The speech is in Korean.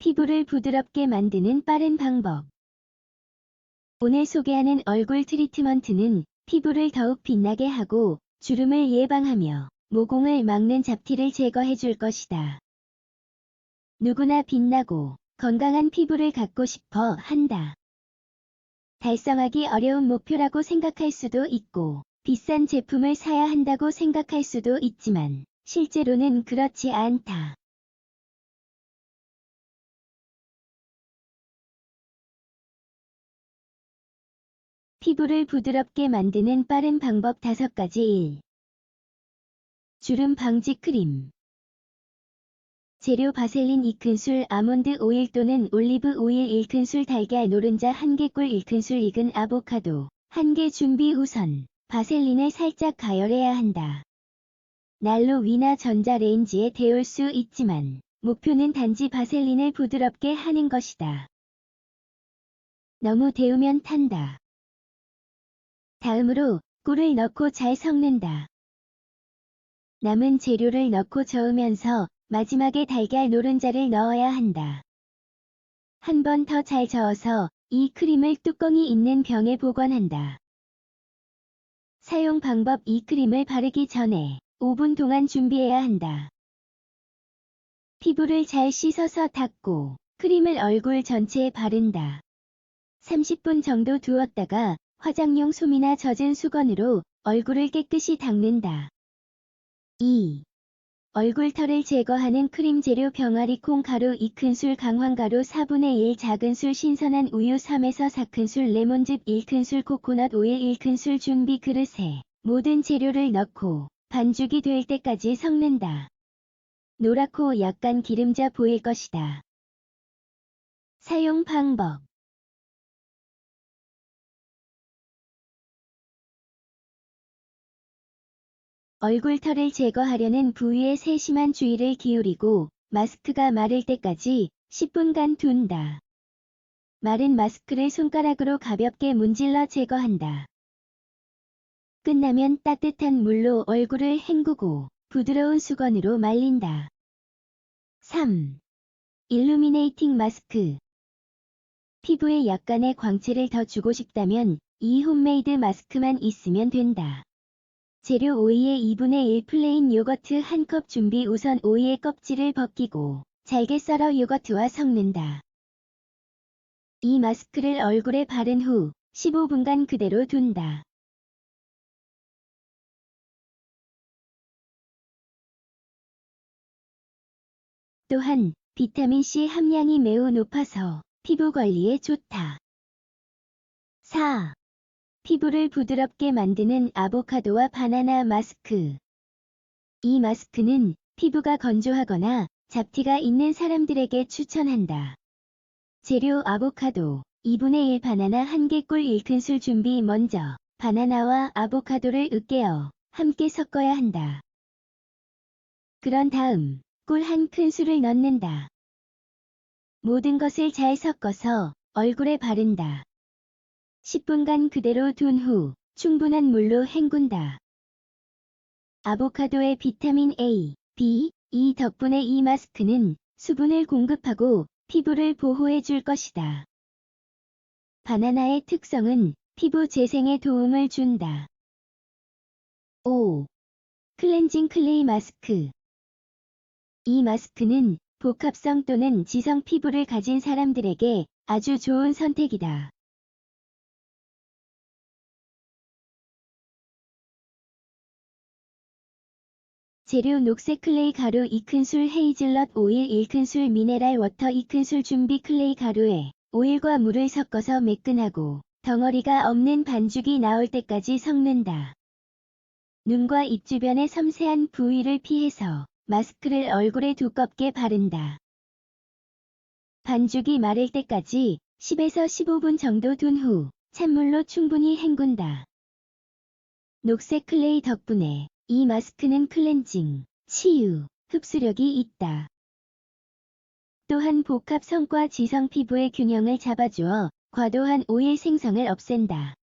피부를 부드럽게 만드는 빠른 방법. 오늘 소개하는 얼굴 트리트먼트는 피부를 더욱 빛나게 하고 주름을 예방하며 모공을 막는 잡티를 제거해 줄 것이다. 누구나 빛나고 건강한 피부를 갖고 싶어 한다. 달성하기 어려운 목표라고 생각할 수도 있고 비싼 제품을 사야 한다고 생각할 수도 있지만 실제로는 그렇지 않다. 피부를 부드럽게 만드는 빠른 방법 5가지 1. 주름 방지 크림 재료 바셀린 2큰술 아몬드 오일 또는 올리브 오일 1큰술 달걀 노른자 1개 꿀 1큰술 익은 아보카도 1개 준비 우선 바셀린을 살짝 가열해야 한다. 난로 위나 전자레인지에 데울 수 있지만 목표는 단지 바셀린을 부드럽게 하는 것이다. 너무 데우면 탄다. 다음으로 꿀을 넣고 잘 섞는다. 남은 재료를 넣고 저으면서 마지막에 달걀 노른자를 넣어야 한다. 한 번 더 잘 저어서 이 크림을 뚜껑이 있는 병에 보관한다. 사용 방법 이 크림을 바르기 전에 5분 동안 준비해야 한다. 피부를 잘 씻어서 닦고 크림을 얼굴 전체에 바른다. 30분 정도 두었다가 화장용 솜이나 젖은 수건으로 얼굴을 깨끗이 닦는다. 2. 얼굴털을 제거하는 크림 재료 병아리 콩 가루 2큰술 강황 가루 4분의 1 작은술 신선한 우유 3에서 4큰술 레몬즙 1큰술 코코넛 오일 1큰술 준비 그릇에 모든 재료를 넣고 반죽이 될 때까지 섞는다. 노랗고 약간 기름져 보일 것이다. 사용 방법 얼굴털을 제거하려는 부위에 세심한 주의를 기울이고 마스크가 마를 때까지 10분간 둔다. 마른 마스크를 손가락으로 가볍게 문질러 제거한다. 끝나면 따뜻한 물로 얼굴을 헹구고 부드러운 수건으로 말린다. 3. 일루미네이팅 마스크 피부에 약간의 광채를 더 주고 싶다면 이 홈메이드 마스크만 있으면 된다. 재료 오이의 2분의 1 플레인 요거트 1컵 준비 우선 오이의 껍질을 벗기고 잘게 썰어 요거트와 섞는다. 이 마스크를 얼굴에 바른 후 15분간 그대로 둔다. 또한 비타민C 함량이 매우 높아서 피부 관리에 좋다. 4. 피부를 부드럽게 만드는 아보카도와 바나나 마스크. 이 마스크는 피부가 건조하거나 잡티가 있는 사람들에게 추천한다. 재료 아보카도 2분의 1 바나나 1개 꿀 1큰술 준비 먼저 바나나와 아보카도를 으깨어 함께 섞어야 한다. 그런 다음 꿀한 큰술을 넣는다. 모든 것을 잘 섞어서 얼굴에 바른다. 10분간 그대로 둔 후 충분한 물로 헹군다. 아보카도의 비타민 A, B, E 덕분에 이 마스크는 수분을 공급하고 피부를 보호해 줄 것이다. 바나나의 특성은 피부 재생에 도움을 준다. 5. 클렌징 클레이 마스크 이 마스크는 복합성 또는 지성 피부를 가진 사람들에게 아주 좋은 선택이다. 재료 녹색 클레이 가루 2큰술 헤이즐넛 오일 1큰술 미네랄 워터 2큰술 준비 클레이 가루에 오일과 물을 섞어서 매끈하고 덩어리가 없는 반죽이 나올 때까지 섞는다. 눈과 입 주변의 섬세한 부위를 피해서 마스크를 얼굴에 두껍게 바른다. 반죽이 마를 때까지 10에서 15분 정도 둔 후 찬물로 충분히 헹군다. 녹색 클레이 덕분에 이 마스크는 클렌징, 치유, 흡수력이 있다. 또한 복합 성과 지성 피부의 균형을 잡아주어 과도한 오일 생성을 없앤다.